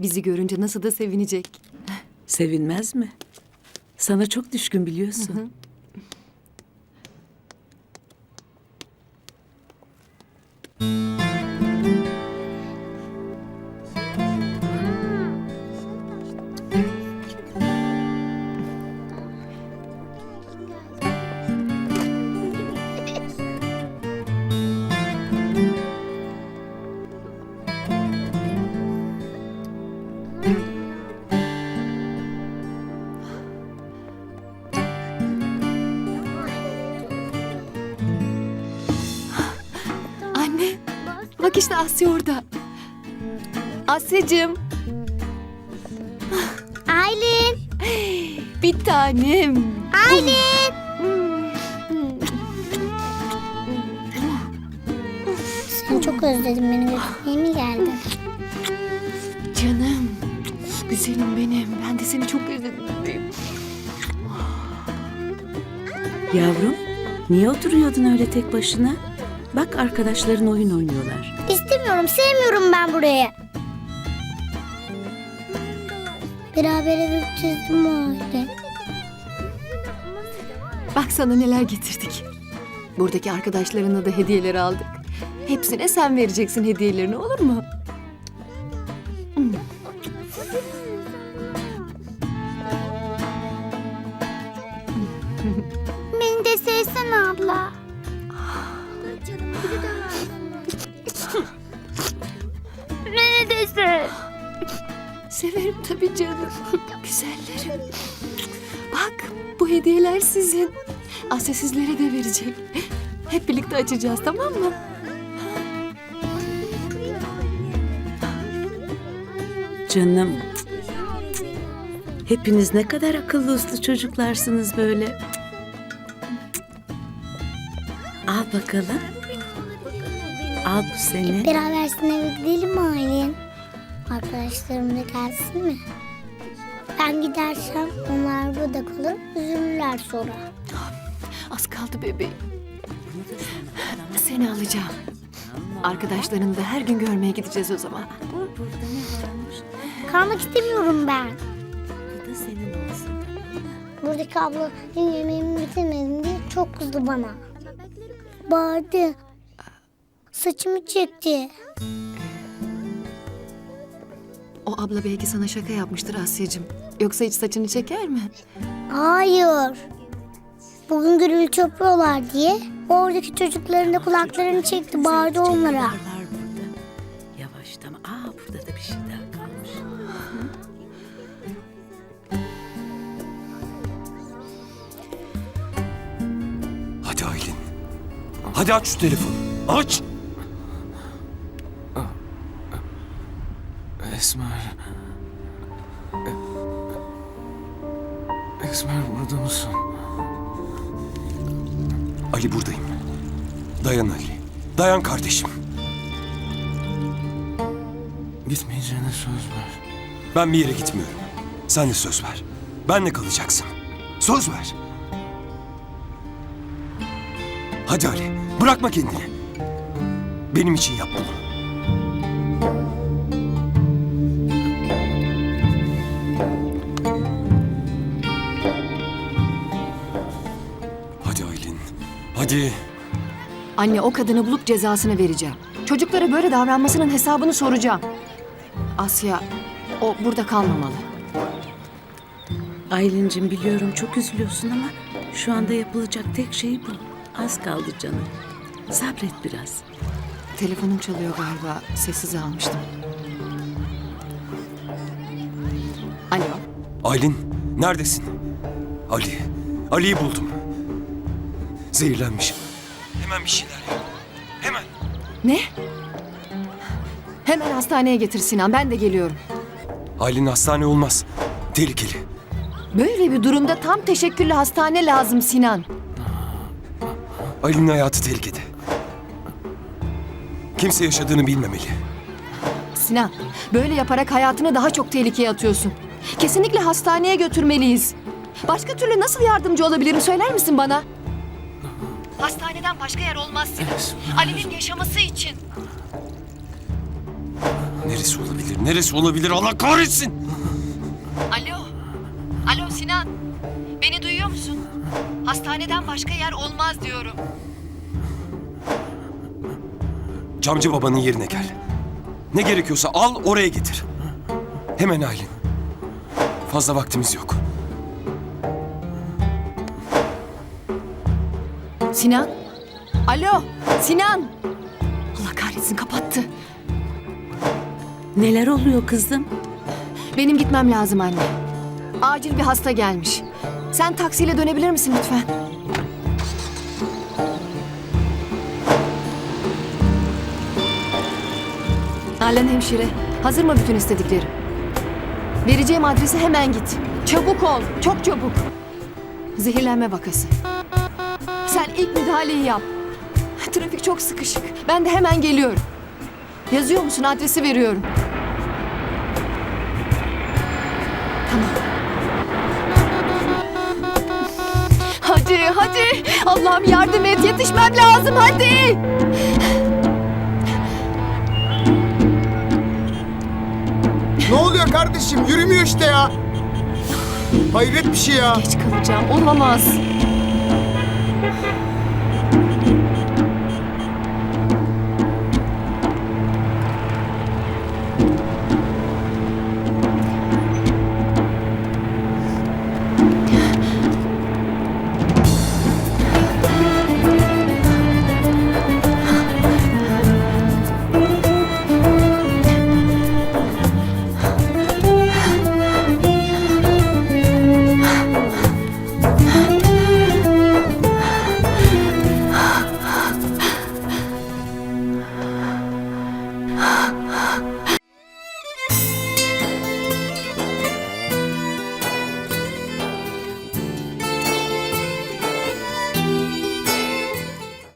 Bizi görünce nasıl da sevinecek. Sevinmez mi? Sana çok düşkün biliyorsun. Bak işte Asya orada. Asyacığım, Aylin. bir tanem. Aylin. Seni çok özledim. Beni götürmeye mi geldin? Canım, güzelim benim. Ben de seni çok özledim bebeğim. Yavrum, niye oturuyordun öyle tek başına? Bak arkadaşların oyun oynuyorlar. İstemiyorum. Sevmiyorum ben burayı. Beraber eve gideceğiz değil mi Aylin? Bak sana neler getirdik. Buradaki arkadaşlarına da hediyeler aldık. Hepsine sen vereceksin hediyelerini olur mu? Beni de sevsene abla. Sev. Severim tabii canım. Güzellerim. Bak bu hediyeler sizin. Asya sizlere de verecek. Hep birlikte açacağız tamam mı? Canım. Hepiniz ne kadar akıllı uslu çocuklarsınız böyle. Al bakalım. Al bu seni. Beraber eve gidelim mi Aylin? Arkadaşlarım da gelsin mi? Ben gidersem onlar burada kalır, üzülürler sonra. Az kaldı bebeğim. Seni alacağım. Arkadaşlarını da her gün görmeye gideceğiz o zaman. Kalmak istemiyorum ben. Bu da senin olsun. Buradaki abla dün yemeğimi bitirmedin diye çok kızdı bana. Bağırdı. Saçımı çekti. O abla belki sana şaka yapmıştır Asya'cığım. Yoksa hiç saçını çeker mi? Hayır. Bugün gürültü yapıyorlar diye oradaki çocukların da kulaklarını çekti bağırdı onlara. Yavaş tamam. Aa burada da bir şey daha kalmış. Hadi Aylin. Hadi aç şu telefonu. Aç. Esmer burada mısın? Ali buradayım. Dayan Ali. Dayan kardeşim. Gitmeyeceğine söz ver. Ben bir yere gitmiyorum. Sen de söz ver. Benle kalacaksın. Söz ver. Hadi Ali. Bırakma kendini. Benim için yap bunu. Hadi. Anne o kadını bulup cezasını vereceğim. Çocuklara böyle davranmasının hesabını soracağım. Asya o burada kalmamalı. Aylin'cim biliyorum çok üzülüyorsun ama şu anda yapılacak tek şey bu. Az kaldı canım. Sabret biraz. Telefonum çalıyor galiba. Sessiz almıştım. Alo. Aylin neredesin? Ali. Ali'yi buldum. Zehirlenmiş. Hemen bir şeyler yap. Hemen. Ne? Hemen hastaneye getir Sinan. Ben de geliyorum. Aylin hastane olmaz. Tehlikeli. Böyle bir durumda tam teşekküllü hastane lazım Sinan. Aylin'in hayatı tehlikede. Kimse yaşadığını bilmemeli. Sinan, böyle yaparak hayatını daha çok tehlikeye atıyorsun. Kesinlikle hastaneye götürmeliyiz. Başka türlü nasıl yardımcı olabilirim söyler misin bana? Hastaneden başka yer olmaz Sinan. Ali'nin yaşaması için. Neresi olabilir? Neresi olabilir? Allah kahretsin! Alo. Alo Sinan. Beni duyuyor musun? Hastaneden başka yer olmaz diyorum. Camcı babanın yerine gel. Ne gerekiyorsa al oraya getir. Hemen Aylin. Fazla vaktimiz yok. Sinan? Alo. Sinan. Allah kahretsin kapattı. Neler oluyor kızım? Benim gitmem lazım anne. Acil bir hasta gelmiş. Sen taksiyle dönebilir misin lütfen? Nalan hemşire, hazır mı bütün istediklerim? Vereceğim adrese hemen git. Çabuk ol, çok çabuk. Zehirlenme vakası. Sen ilk müdahaleyi yap. Trafik çok sıkışık. Ben de hemen geliyorum. Yazıyor musun? Adresi veriyorum. Hadi hadi. Allah'ım yardım et. Yetişmem lazım hadi. Ne oluyor kardeşim? Yürümüyor işte ya. Hayret bir şey ya. Geç kalacağım. Olamaz.